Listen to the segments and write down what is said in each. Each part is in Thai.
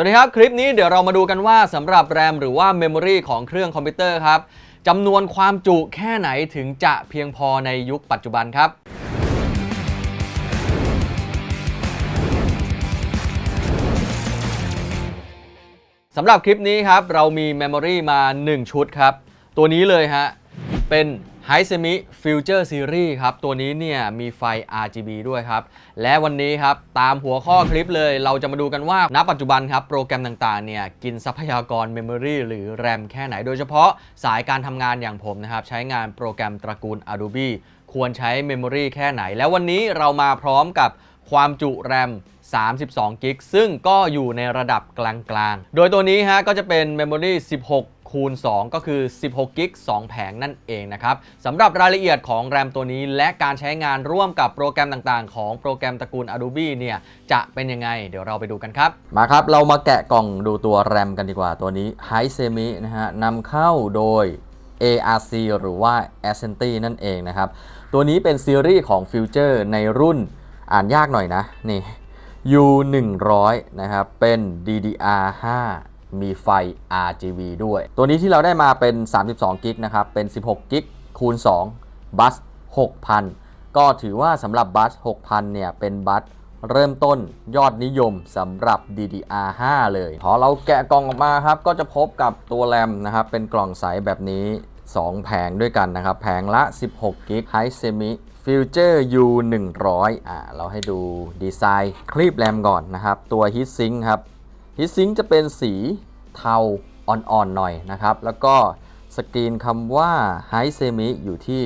วัสดีครับ คลิปนี้เดี๋ยวเรามาดูกันว่าสำหรับแรมหรือว่าเมมโมรีของเครื่องคอมพิวเตอร์ครับจำนวนความจุแค่ไหนถึงจะเพียงพอในยุคปัจจุบันครับ สำหรับคลิปนี้ครับเรามีเมมโมรีมา 1 ชุดครับ ตัวนี้เลยฮะ เป็น h i s e m i Future Series ครับ ตัวนี้เนี่ยมีไฟ RGB ด้วยครับ และวันนี้ครับ ตามหัวข้อคลิปเลยเราจะมาดูกันว่า ณ ปัจจุบันครับ โปรแกรมต่างๆ เนี่ย กินทรัพยากรเมมโมรีหรือแรมแค่ไหน โดยเฉพาะสายการทำงานอย่างผมนะครับ ใช้งานโปรแกรมตระกูล Adobe ควรใช้เมมโมรีแค่ไหน แล้ววันนี้เรามาพร้อมกับความจุแรม32กิกซึ่งก็อยู่ในระดับกลางๆ โดยตัวนี้ฮะก็จะเป็น Memory 16 คูณ 2 ก็คือ 16กิก2แผงนั่นเองนะครับสำหรับรายละเอียดของแรมตัวนี้ และการใช้งานร่วมกับโปรแกรมต่างๆ ของโปรแกรมตระกูล Adobe เนี่ยจะเป็นยังไง เดี๋ยวเราไปดูกันครับ มาครับ เรามาแกะกล่องดูตัวแรมกันดีกว่าตัวนี้ h i s e m i นะฮะนำเข้าโดย ARC หรือว่า Ascenti นั่นเองนะครับ ตัวนี้เป็นซีรีส์ของ Future ในรุ่นอ่านยากหน่อยนะนี่ U 100 นะครับ เป็น DDR5 มีไฟ RGB ด้วย ตัวนี้ที่เราได้มาเป็น 32กิกนะครับ เป็น 16กิกคูณ2บัส6,000 ก็ถือว่าสำหรับบัส6,000 เนี่ย เป็นบัสเริ่มต้นยอดนิยมสำหรับ DDR5 เลย พอเราแกะกล่องออกมาครับ ก็จะพบกับตัวแรมนะครับ เป็นกล่องใสแบบนี้ 2 แผงด้วยกันนะครับ แผงละ 16กิก High Semi Future U 100อ่าเราให้ดูดีไซน์คลีปแรมก่อนนะครับ ตัว Heat Sink ครับ Heat Sink จะเป็นสีเทาอ่อนๆหน่อยนะครับ แล้วก็สกรีนคำว่า High Semi อยู่ที่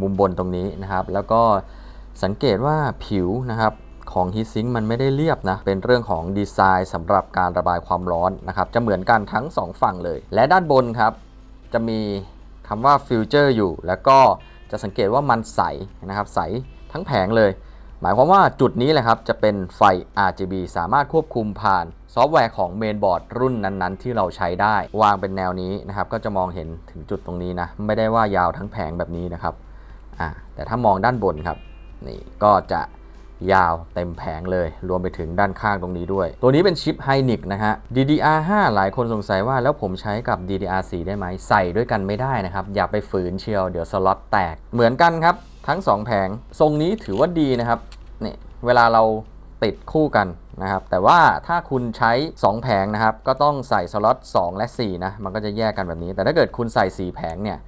มุมบนตรงนี้นะครับ แล้วก็สังเกตว่าผิวนะครับของ Heat Sink มันไม่ได้เรียบนะ เป็นเรื่องของดีไซน์สำหรับการระบายความร้อนนะครับ จะเหมือนกันทั้ง 2 ฝั่งเลย และด้านบนครับ จะมีคำว่า Future อยู่ แล้วก็จะสังเกตว่ามันใสนะครับ ใสทั้งแผงเลย หมายความว่าจุดนี้แหละครับจะเป็นไฟ RGB สามารถควบคุมผ่านซอฟต์แวร์ของเมนบอร์ดรุ่นนั้นๆ ที่เราใช้ได้ วางเป็นแนวนี้นะครับก็จะมองเห็นถึงจุดตรงนี้นะไม่ได้ว่ายาวทั้งแผงแบบนี้นะครับอ่าแต่ถ้ามองด้านบนครับนี่ก็จะยาวเต็มแผงเลย รวมไปถึงด้านข้างตรงนี้ด้วย ตัวนี้เป็นชิป Hynix นะฮะ DDR5 หลายคนสงสัยว่าแล้วผมใช้กับ DDR4 ได้ไหมใส่ด้วยกันไม่ได้นะครับ อย่าไปฝืนเชียว เดี๋ยวสล็อตแตกเหมือนกันครับ ทั้ง 2 แผง ทรงนี้ถือว่าดีนะครับนี่เวลาเราติดคู่กันนะครับ แต่ว่าถ้าคุณใช้ 2 แผงนะครับ ก็ต้องใส่สล็อต 2 และ 4 นะ มันก็จะแยกกันแบบนี้ แต่ถ้าเกิดคุณใส่ 4 แผงเนี่ย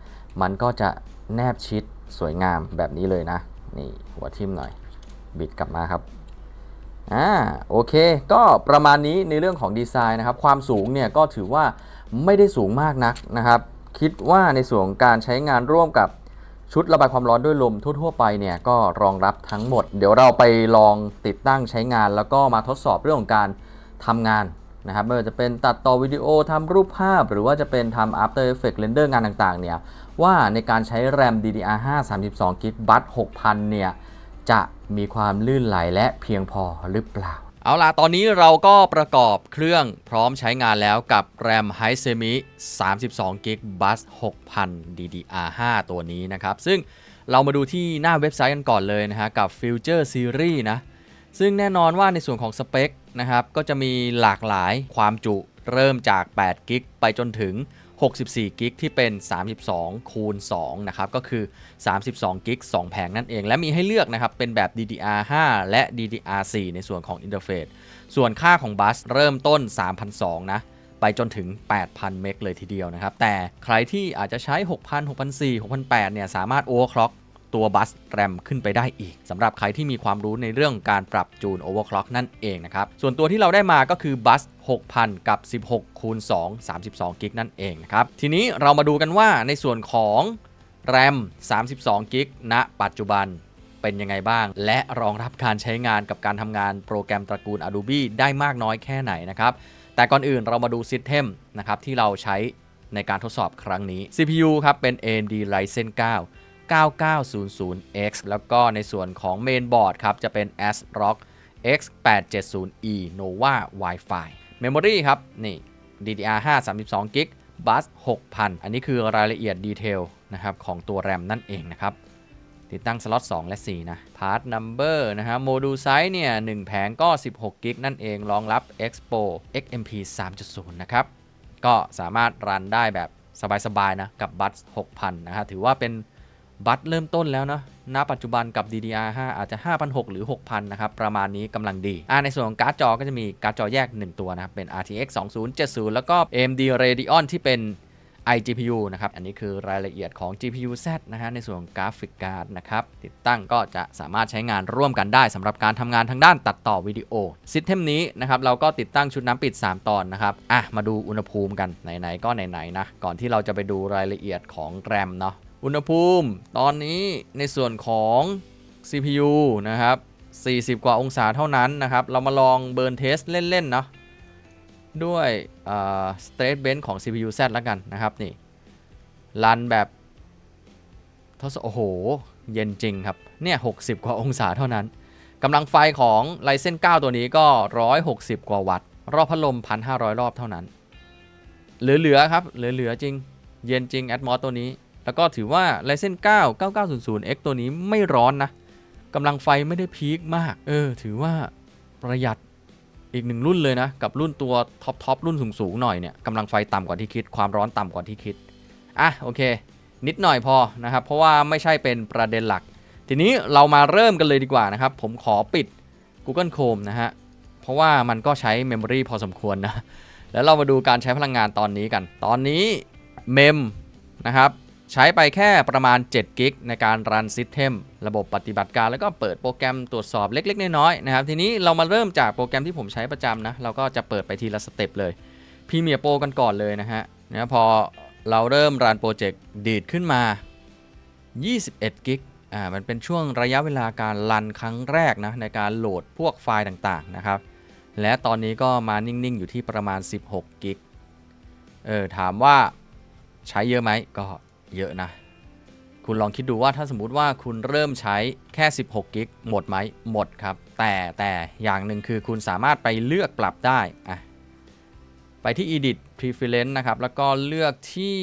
มันก็จะแนบชิดสวยงามแบบนี้เลยนะ นี่หัวทิ่มหน่อย บิดกลับมาครับ อ่า โอเค ก็ประมาณนี้ในเรื่องของดีไซน์นะครับ ความสูงเนี่ยก็ถือว่าไม่ได้สูงมากนักนะครับ คิดว่าในส่วนของการใช้งานร่วมกับ ชุดระบายความร้อนด้วยลมทั่วๆไปเนี่ยก็รองรับทั้งหมด เดี๋ยวเราไปลองติดตั้งใช้งาน แล้วก็มาทดสอบเรื่องของการทำงานนะครับไม่ว่าจะเป็นตัดต่อวิดีโอทำรูปภาพ หรือว่าจะเป็นทำ After Effects Render งานต่างๆเนี่ยว่าในการใช้แรม DDR5 32 g b บัต6,000 เนี่ยจะมีความลื่นไหลและเพียงพอหรือเปล่า เอาล่ะ ตอนนี้เราก็ประกอบเครื่องพร้อมใช้งานแล้วกับ RAM h i s e m i 32 g b u s 6000 DDR5 ตัวนี้นะครับ ซึ่งเรามาดูที่หน้าเว็บไซต์กันก่อนเลยนะฮะ กับ Future Series นะ ซึ่งแน่นอนว่าในส่วนของสเปคนะครับ ก็จะมีหลากหลายความจุเริ่มจาก8กิกไปจนถึง 64กิกที่เป็น 32 คูณ2นะครับก็คือ 32กิก2แผงนั่นเอง และมีให้เลือกนะครับเป็นแบบ DDR5 และ DDR4 ในส่วนของอินเทอร์เฟซส่วนค่าของบัสเริ่มต้น 3,200 นะไปจนถึง 8,000 เมกเลยทีเดียวนะครับ แต่ใครที่อาจจะใช้ 6,000 6,400 6,800 เนี่ย สามารถโอเวอร์คล็อก ตัวบัสแรมขึ้นไปได้อีกสำหรับใครที่มีความรู้ในเรื่องการปรับจูน overclock นั่นเองนะครับ ส่วนตัวที่เราได้มาก็คือบัส6,000 กับ 16คูณ2 32กิกนั่นเองนะครับ ทีนี้เรามาดูกันว่าในส่วนของแรม32กิกณปัจจุบันเป็นยังไงบ้าง และรองรับการใช้งานกับการทำงานโปรแกรมตระกูล Adobe ได้มากน้อยแค่ไหนนะครับ แต่ก่อนอื่นเรามาดู System นะครับที่เราใช้ในการทดสอบครั้งนี้ CPU ครับเป็น AMD Ryzen 9 9900X แล้วก็ในส่วนของเมนบอร์ดครับ จะเป็น ASRock X870E Nova Wi-Fi Memory ครับ นี่ DDR5 32 g b Bus 6000 อันนี้คือรายละเอียดดีเทลนะครับของตัวแรมนั่นเองนะครับ ติดตั้งสล็อต 2 และ 4 นะ Part Number นะฮะโมดูลไซส์เนี่ย 1 แผงก็ 16กิกนั่นเองรองรับ Expo XMP 3.0 นะครับ ก็สามารถรันได้แบบสบายๆนะ กับบัต6,000 นะฮะถือว่าเป็น บัตเริ่มต้นแล้วเนาะณปัจจุบันกับ DDR5 อาจจะ 5,600 หรือ 6,000 นะครับ ประมาณนี้กำลังดี อ่าในส่วนของการ์ดจอก็จะมีการ์ดจอแยก 1 ตัวนะครับ เป็น RTX 2070 แล้วก็ AMD Radeon ที่เป็น iGPU นะครับ อันนี้คือรายละเอียดของ GPU Z นะฮะ ในส่วนของกราฟิกการ์ดนะครับ ติดตั้งก็จะสามารถใช้งานร่วมกันได้สำหรับการทำงานทางด้านตัดต่อวิดีโอซิสเทมนี้นะครับ เราก็ติดตั้งชุดน้ำปิด 3 ตอนนะครับ อะ มาดูอุณหภูมิกัน ไหน ๆ ก็ไหน ๆ นะ ก่อนที่เราจะไปดูรายละเอียดของแรมเนาะ อุณหภูมิตอนนี้ในส่วนของ CPU นะครับ 40 กว่าองศาเท่านั้นนะครับ เรามาลองเบิร์นเทสเล่นๆเนาะด้วยสเตรทเบนของ CPU Z แล้วกันนะครับนี่รันแบบทดสอบโอ้โห เย็นจริงครับ เนี่ย 60 กว่าองศาเท่านั้นกำลังไฟของ Ryzen 9ตัวนี้ก็ 160 กว่าวัตต์ รอบพัดลม 1,500 รอบเท่านั้น เหลือ ๆ ครับ เหลือ ๆ จริง เย็นจริง Atmos ตัวนี้ แล้วก็ถือว่า Ryzen 9 9900X ตัวนี้ไม่ร้อนนะกำลังไฟไม่ได้พีคมาก เออ ถือว่าประหยัดอีกหนึ่งรุ่นเลยนะ กับรุ่นตัวท็อปทอปรุ่นสูงๆหน่อยเนี่ยกำลังไฟต่ำกว่าที่คิด ความร้อนต่ำกว่าที่คิด อะ โอเค นิดหน่อยพอนะครับ เพราะว่าไม่ใช่เป็นประเด็นหลัก ทีนี้เรามาเริ่มกันเลยดีกว่านะครับ ผมขอปิด Google Chrome นะฮะ เพราะว่ามันก็ใช้เมมโมรีพอสมควรนะ แล้วเรามาดูการใช้พลังงานตอนนี้กัน ตอนนี้เมมนะครับ ใช้ไปแค่ประมาณ7กิกในการรันซิสเต็มระบบปฏิบัติการแล้วก็เปิดโปรแกรมตรวจสอบเล็กๆ น้อยๆนะครับ ทีนี้เรามาเริ่มจากโปรแกรมที่ผมใช้ประจำนะ เราก็จะเปิดไปทีละสเต็ปเลยพ r e m i e r Pro กันก่อนเลยนะฮะนะพอเราเริ่มรันโปรเจกต์ดีดขึ้นมา 21กิกอ่ามันเป็นช่วงระยะเวลาการรันครั้งแรกนะในการโหลดพวกไฟล์ต่างๆนะครับและตอนนี้ก็มานิ่งๆอยู่ที่ประมาณ 16กิกเออถามว่าใช้เยอะไหมก็ เยอะนะ คุณลองคิดดูว่าถ้าสมมุติว่าคุณเริ่มใช้แค่ 16กิกหมดไหมหมดครับ แต่แต่อย่างหนึ่งคือคุณสามารถไปเลือกปรับได้อะไปที่ edit preference นะครับ แล้วก็เลือกที่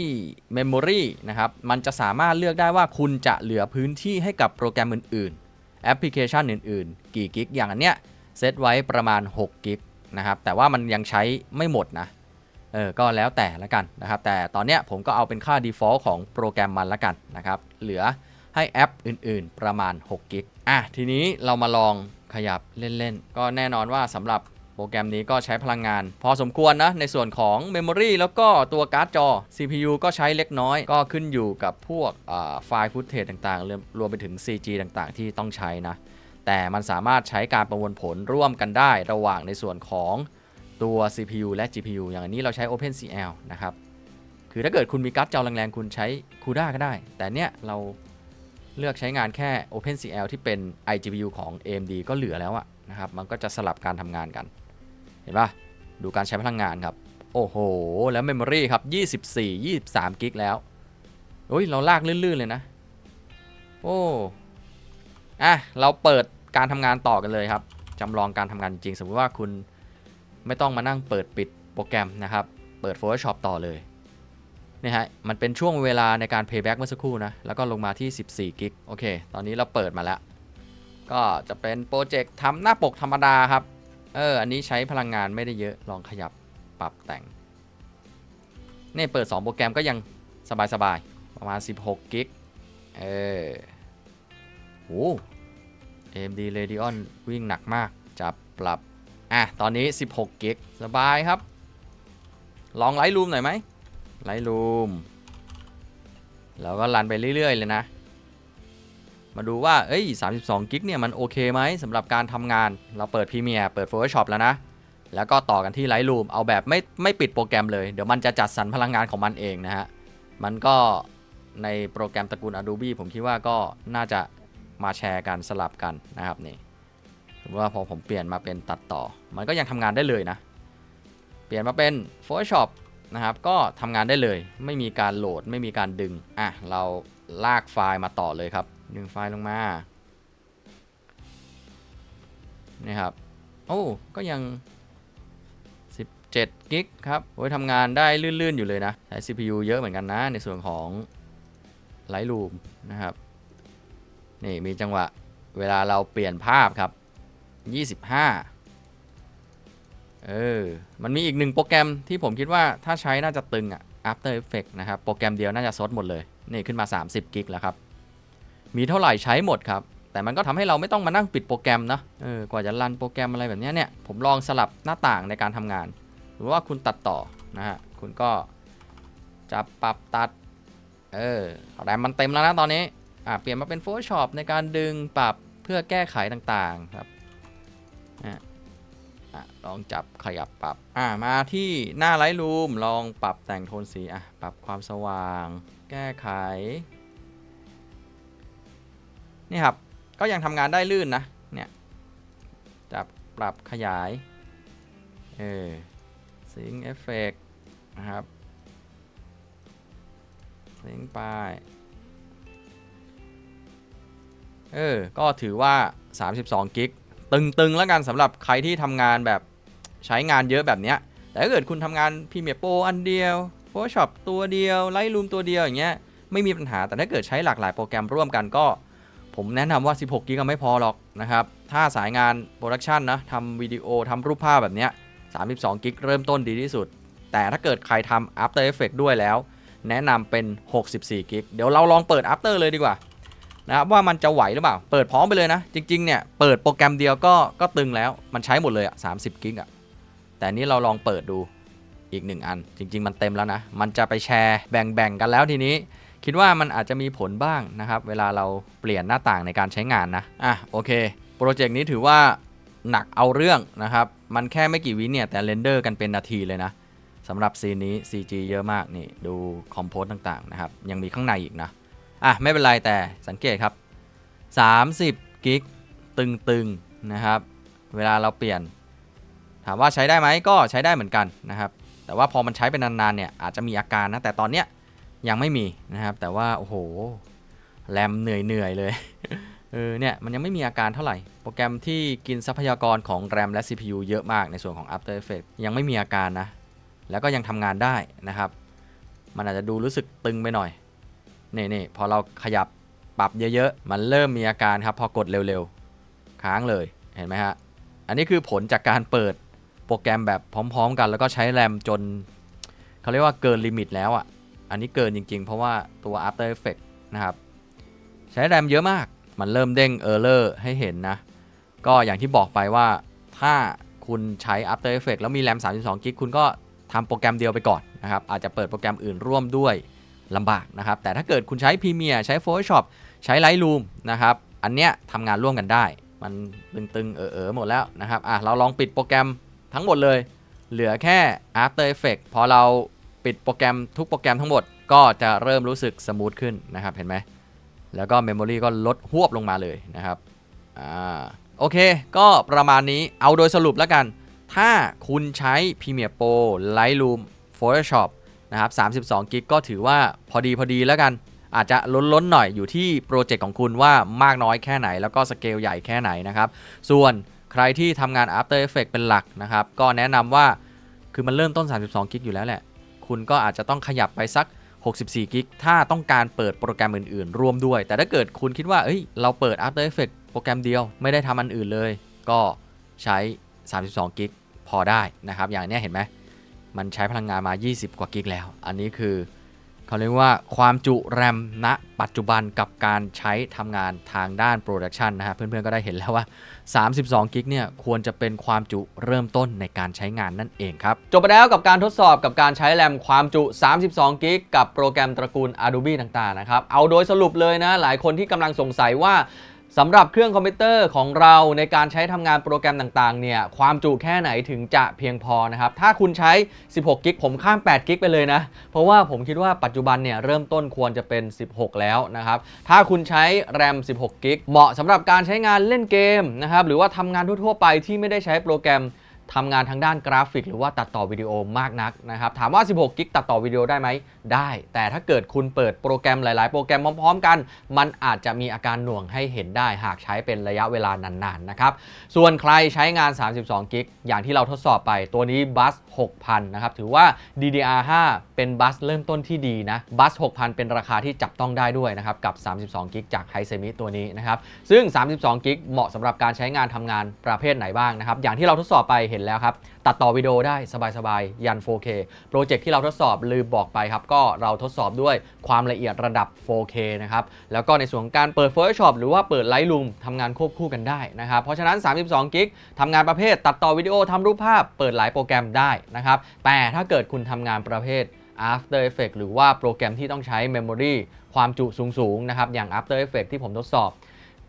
memory นะครับ มันจะสามารถเลือกได้ว่าคุณจะเหลือพื้นที่ให้กับโปรแกรมอื่นๆ แอปพลิเคชันอื่นๆ กี่กิก อย่างอันเนี้ยเซตไว้ประมาณ6กิกนะครับ แต่ว่ามันยังใช้ไม่หมดนะ เออก็แล้วแต่ละกันนะครับ แต่ตอนเนี้ยผมก็เอาเป็นค่า default ของโปรแกรมมันละกันนะครับ เหลือให้แอปอื่นๆ ประมาณ6กิกอะทีนี้เรามาลองขยับเล่นๆ ก็แน่นอนว่าสำหรับโปรแกรมนี้ก็ใช้พลังงาน พอสมควรนะ ในส่วนของ Memory แล้วก็ตัวการ์ดจอ CPU ก็ใช้เล็กน้อย ก็ขึ้นอยู่กับพวกไฟล์ฟุตเทจต่างๆ รวมรวมไปถึง CG ต่างๆ ที่ต้องใช้นะ แต่มันสามารถใช้การประมวลผลร่วมกันได้ระหว่างในส่วนของ ตัว CPU และ GPU อย่างอันนี้เราใช้ OpenCL นะครับ คือถ้าเกิดคุณมีการ์ดจอแรงๆ คุณใช้ CUDA ก็ได้ แต่เนี้ยเราเลือกใช้งานแค่ OpenCL ที่เป็น iGPU ของ AMD ก็เหลือแล้วอะนะครับ มันก็จะสลับการทำงานกัน เห็นปะดูการใช้พลังงานครับ โอ้โห แล้ว Memory ครับ 24 23 กิกแล้วโอ้ย เราลากลื่นๆเลยนะ โอ้อะเราเปิดการทำงานต่อกันเลยครับจำลองการทำงานจริง สมมติว่าคุณ ไม่ต้องมานั่งเปิดปิดโปรแกรมนะครับ เปิด Photoshop ต่อเลยนี่ฮะ มันเป็นช่วงเวลาในการ playback เมื่อสักครู่นะ แล้วก็ลงมาที่ 14 กิก โอเค ตอนนี้เราเปิดมาแล้ว ก็จะเป็นโปรเจกต์ทำหน้าปกธรรมดาครับ เออ อันนี้ใช้พลังงานไม่ได้เยอะ ลองขยับปรับแต่ง นี่เปิด 2 โปรแกรมก็ยังสบายๆ ประมาณ 16 กิก เออโห AMD Radeon วิ่งหนักมาก จะปรับ อะ ตอนนี้ 16 กิก สบายครับ ลองไลท์รูมหน่อยไหมไลท์รูมเราก็รันไปเรื่อย ๆ เลยนะ มาดูว่า เอ้ย 32 กิกเนี่ย มันโอเคไหมสำหรับการทำงาน เราเปิด Premiere เปิด Photoshop แล้วนะ แล้วก็ต่อกันที่ Lightroom เอาแบบไม่ไม่ปิดโปรแกรมเลย เดี๋ยวมันจะจัดสรรพลังงานของมันเองนะฮะ มันก็ในโปรแกรมตระกูล Adobe ผมคิดว่าก็น่าจะมาแชร์กันสลับกันนะครับนี่ สมมติว่าพอผมเปลี่ยนมาเป็นตัดต่อ มันก็ยังทำงานได้เลยนะ เปลี่ยนมาเป็น Photoshop นะครับ ก็ทำงานได้เลย ไม่มีการโหลด ไม่มีการดึง อะ เราลากไฟล์มาต่อเลยครับ ดึงไฟล์ลงมา นี่ครับ โอ้ ก็ยัง 17 กิกครับ โอ้ยทำงานได้ลื่น ๆ อยู่เลยนะ ใช้ CPU เยอะเหมือนกันนะ ในส่วนของ Lightroom นะครับ นี่มีจังหวะเวลาเราเปลี่ยนภาพครับ 25 เออ มันมีอีกหนึ่งโปรแกรมที่ผมคิดว่าถ้าใช้น่าจะตึงอะ After Effects นะครับ โปรแกรมเดียวน่าจะซดหมดเลย นี่ขึ้นมา 30 กิกแล้วครับ มีเท่าไหร่ใช้หมดครับ แต่มันก็ทำให้เราไม่ต้องมานั่งปิดโปรแกรมนะ เออ กว่าจะรันโปรแกรมอะไรแบบนี้เนี่ย ผมลองสลับหน้าต่างในการทำงาน หรือว่าคุณตัดต่อนะฮะ คุณก็จะปรับตัด เออแรมมันเต็มแล้วนะตอนนี้ อะเปลี่ยนมาเป็น Photoshop ในการดึงปรับเพื่อแก้ไขต่างๆครับ อะลองจับขยับปรับอะมาที่หน้า Lightroom ลองปรับแต่งโทนสีอะปรับความสว่าง แก้ไข นี่ครับ ก็ยังทำงานได้ลื่นนะเนี่ยจับปรับขยายเออซิงเอฟเฟกนะครับซิงไปเออ ก็ถือว่า 32 กิก ตึงๆแล้วกันสำหรับใครที่ทำงานแบบใช้งานเยอะแบบเนี้ยแต่ถ้าเกิดคุณทำงาน Premiere Pro อันเดียว Photoshop ตัวเดียว Lightroom ตัวเดียวอย่างเงี้ยไม่มีปัญหาแต่ถ้าเกิดใช้หลากหลายโปรแกรมร่วมกันก็ ผมแนะนำว่า 16กิกก็ไม่พอหรอกนะครับถ้าสายงานโปรดักชันนะทำวิดีโอทำรูปภาพแบบเนี้ย32กิกเริ่มต้นดีที่สุด แต่ถ้าเกิดใครทำ After Effects ด้วยแล้ว แนะนำเป็น 64กิกเดี๋ยวเราลองเปิด After เลยดีกว่า นะครับว่ามันจะไหวหรือเปล่า เปิดพร้อมไปเลยนะ จริงๆเนี่ยเปิดโปรแกรมเดียวก็ก็ตึงแล้วมันใช้หมดเลยอะ30กิกอะแต่นี้เราลองเปิดดูอีกหนึ่งอัน จริง ๆ มันเต็มแล้วนะ มันจะไปแชร์แบ่งๆกันแล้วทีนี้ คิดว่ามันอาจจะมีผลบ้างนะครับ เวลาเราเปลี่ยนหน้าต่างในการใช้งานนะอะโอเคโปรเจกต์นี้ถือว่าหนักเอาเรื่องนะครับ มันแค่ไม่กี่วิเนี่ยแต่เรนเดอร์กันเป็นนาทีเลยนะสำหรับซีนนี้ CG เยอะมากนี่ดูคอมโพสต่างๆนะครับยังมีข้างในอีกนะ อะไม่เป็นไรแต่สังเกตครับ 30กิกตึงๆนะครับ เวลาเราเปลี่ยน ถามว่าใช้ได้ไหมก็ใช้ได้เหมือนกันนะครับ แต่ว่าพอมันใช้เป็นนานๆเนี่ยอาจจะมีอาการนะแต่ตอนเนี้ยยังไม่มีนะครับ แต่ว่าโอ้โหแรมเหนื่อยๆเลยเออเนี่ยมันยังไม่มีอาการเท่าไหร่ โปรแกรมที่กินทรัพยากรของแรมและ CPU เยอะมากในส่วนของ After Effects ยังไม่มีอาการนะ แล้วก็ยังทำงานได้นะครับ มันอาจจะดูรู้สึกตึงไปหน่อย นี่นี่พอเราขยับปรับเยอะๆ มันเริ่มมีอาการครับ พอกดเร็วๆ ค้างเลยเห็นไหมฮะ อันนี้คือผลจากการเปิดโปรแกรมแบบพร้อม ๆ กันแล้วก็ใช้แรมจนเขาเรียกว่าเกินลิมิตแล้วอะ อันนี้เกินจริง ๆ เพราะว่าตัว After Effects นะครับ ใช้แรมเยอะมากมันเริ่มเด้ง Error ให้เห็นนะ ก็อย่างที่บอกไปว่าถ้าคุณใช้ After Effects แล้วมีแรม32กิกคุณก็ทำโปรแกรมเดียวไปก่อนนะครับ อาจจะเปิดโปรแกรมอื่นร่วมด้วย ลำบากนะครับ แต่ถ้าเกิดคุณใช้ Premiere ใช้ Photoshop ใช้ Lightroom นะครับ อันเนี้ยทำงานร่วมกันได้ มันตึงๆ เออๆหมดแล้วนะครับ อะ เราลองปิดโปรแกรมทั้งหมดเลย เหลือแค่ After Effects พอเราปิดโปรแกรมทุกโปรแกรมทั้งหมด ก็จะเริ่มรู้สึกสมูทขึ้นนะครับ เห็นไหม แล้วก็ Memory ก็ลดหวบลงมาเลยนะครับ อ่า โอเค ก็ประมาณนี้ เอาโดยสรุปแล้วกัน ถ้าคุณใช้ Premiere Pro Lightroom Photoshop นะครับ32กิกก็ถือว่าพอดีพอดีแล้วกัน อาจจะล้นๆหน่อยอยู่ที่โปรเจกต์ของคุณว่ามากน้อยแค่ไหน แล้วก็สเกลใหญ่แค่ไหนนะครับ ส่วนใครที่ทำงาน After Effects เป็นหลักนะครับ ก็แนะนำว่าคือมันเริ่มต้น 32กิกอยู่แล้วแหละ คุณก็อาจจะต้องขยับไปสัก 64กิกถ้าต้องการเปิดโปรแกรมอื่นๆ ร่วมด้วย แต่ถ้าเกิดคุณคิดว่าเอ้ยเราเปิด After Effects โปรแกรมเดียวไม่ได้ทำอันอื่นเลย ก็ใช้ 32กิกพอได้นะครับ อย่างนี้เห็นไหม มันใช้พลังงานมา 20 กว่ากิกแล้ว อันนี้คือเขาเรียกว่าความจุแรมณปัจจุบันกับการใช้ทำงานทางด้านโปรดักชันนะฮะ เพื่อนๆ ก็ได้เห็นแล้วว่า 32 กิกเนี่ย ควรจะเป็นความจุเริ่มต้นในการใช้งานนั่นเองครับ จบไปแล้วกับการทดสอบกับการใช้แรมความจุ 32 กิกกับโปรแกรมตระกูล Adobe ต่างๆ นะครับ เอาโดยสรุปเลยนะ หลายคนที่กำลังสงสัยว่า สำหรับเครื่องคอมพิวเตอร์ของเราในการใช้ทำงานโปรแกรมต่างๆ เนี่ย ความจุแค่ไหนถึงจะเพียงพอนะครับ ถ้าคุณใช้ 16 กิกผมข้าม 8 กิกไปเลยนะ เพราะว่าผมคิดว่าปัจจุบันเนี่ยเริ่มต้นควรจะเป็น 16 แล้วนะครับ ถ้าคุณใช้แรม 16 กิกเหมาะสำหรับการใช้งานเล่นเกมนะครับ หรือว่าทำงานทั่วๆไปที่ไม่ได้ใช้โปรแกรม ทำงานทางด้านกราฟิก หรือว่าตัดต่อวิดีโอมากนักนะครับ ถามว่า 16 กิกตัดต่อวิดีโอได้ไหม ได้ แต่ถ้าเกิดคุณเปิดโปรแกรมหลาย ๆ โปรแกรมพร้อม ๆ กัน มันอาจจะมีอาการหน่วงให้เห็นได้หากใช้เป็นระยะเวลานาน ๆ นะครับ ส่วนใครใช้งาน 32 กิกอย่างที่เราทดสอบไปตัวนี้บัส 6,000 นะครับ ถือว่า DDR5 เป็นบัสเริ่มต้นที่ดีนะบัส 6,000 เป็นราคาที่จับต้องได้ด้วยนะครับกับ 32 กิกจากไฮเซมิตัวนี้นะครับซึ่ง 32 กิกเหมาะสำหรับการใช้งานทำงานประเภทไหนบ้างนะครับอย่างที่เราทดสอบไปเห็นแล้วครับ ตัดต่อวิดีโอได้สบายๆ ยัน 4K โปรเจกต์ที่เราทดสอบลืมบอกไปครับ ก็เราทดสอบด้วยความละเอียดระดับ 4K นะครับ แล้วก็ในส่วนของการเปิด Photoshop หรือว่าเปิด Lightroom ทำงานควบคู่กันได้นะครับ เพราะฉะนั้น 32 กิกทำงานประเภท ตัดต่อวิดีโอทำรูปภาพ เปิดหลายโปรแกรมได้นะครับ แต่ถ้าเกิดคุณทำงานประเภท After Effects หรือว่าโปรแกรมที่ต้องใช้ Memory ความจุสูงๆนะครับอย่าง After Effects ที่ผมทดสอบ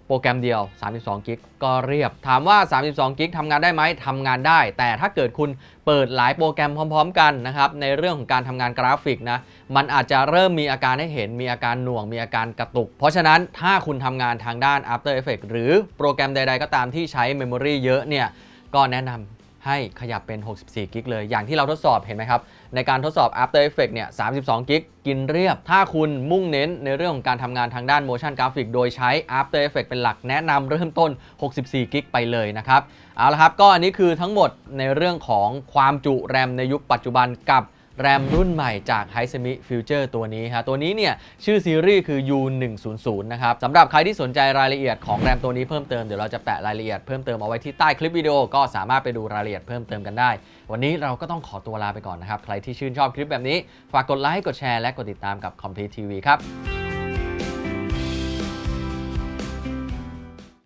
โปรแกรมเดียว 32 กิกก็เรียบ ถามว่า 32 กิกทำงานได้ไหมทำงานได้ แต่ถ้าเกิดคุณเปิดหลายโปรแกรมพร้อม ๆ กันนะครับ ในเรื่องของการทำงานกราฟิกนะ มันอาจจะเริ่มมีอาการให้เห็น มีอาการหน่วง มีอาการกระตุก เพราะฉะนั้นถ้าคุณทำงานทางด้าน After Effects หรือโปรแกรมใด ๆ ก็ตามที่ใช้ Memory เยอะเนี่ย ก็แนะนำให้ขยับเป็น 64 กิกเลย อย่างที่เราทดสอบเห็นไหมครับ ในการทดสอบ After Effects เนี่ย 32 กิก กินเรียบ ถ้าคุณมุ่งเน้นในเรื่องของการทำงานทางด้าน motion graphic โดยใช้ After Effects เป็นหลักแนะนำเริ่มต้น 64 กิกไปเลยนะครับ เอาละครับ ก็อันนี้คือทั้งหมดในเรื่องของความจุแรมในยุคปัจจุบันกับ แรมรุ่นใหม่จาก h i s e m i Future ตัวนี้ฮะตัวนี้เนี่ยชื่อซีรีส์คือ U100 นะครับสำหรับใครที่สนใจรายละเอียดของแรมตัวนี้เพิ่มเติม เดี๋ยวเราจะแปะรายละเอียดเพิ่มเติมเอาไว้ที่ใต้คลิปวิดีโอก็สามารถไปดูรายละเอียดเพิ่มเติมกันได้ วันนี้เราก็ต้องขอตัวลาไปก่อนนะครับ ใครที่ชื่นชอบคลิปแบบนี้ ฝากกดไลค์กดแชร์และกดติดตามกับ Complete TV ครับ